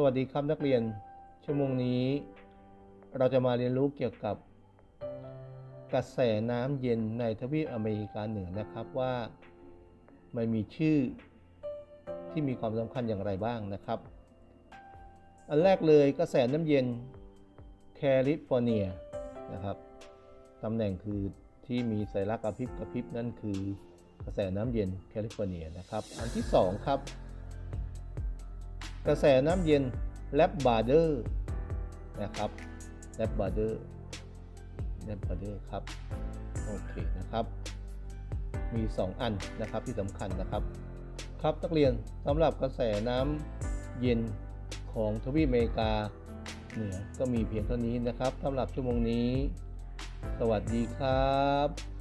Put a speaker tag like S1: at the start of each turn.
S1: สวัสดีครับนักเรียน ชั่วโมงนี้ เราจะมาเรียนรู้เกี่ยวกับ กระแสน้ำเย็นในทวีปอเมริกาเหนือนะครับว่ามันมีชื่อที่มีความสำคัญอย่างไรบ้างนะครับ อันแรกเลยกระแสน้ำเย็นแคลิฟอร์เนียนะครับตำแหน่งคือที่มีสัญลักษณ์กระพริบกระพริบนั่นคือกระแสน้ำเย็นแคลิฟอร์เนียนะครับ อันที่สองครับ กระแสน้ำเย็นแลบบาร์เดอร์นะครับแลบบาร์เดอร์แลบบาร์เดอร์ครับโอเคนะครับ มี 2 อันนะครับที่สำคัญนะครับ ครับนักเรียนสำหรับกระแสน้ำเย็นของทวีปอเมริกาเหนือก็มีเพียงเท่านี้นะครับสำหรับชั่วโมงนี้ สวัสดีครับ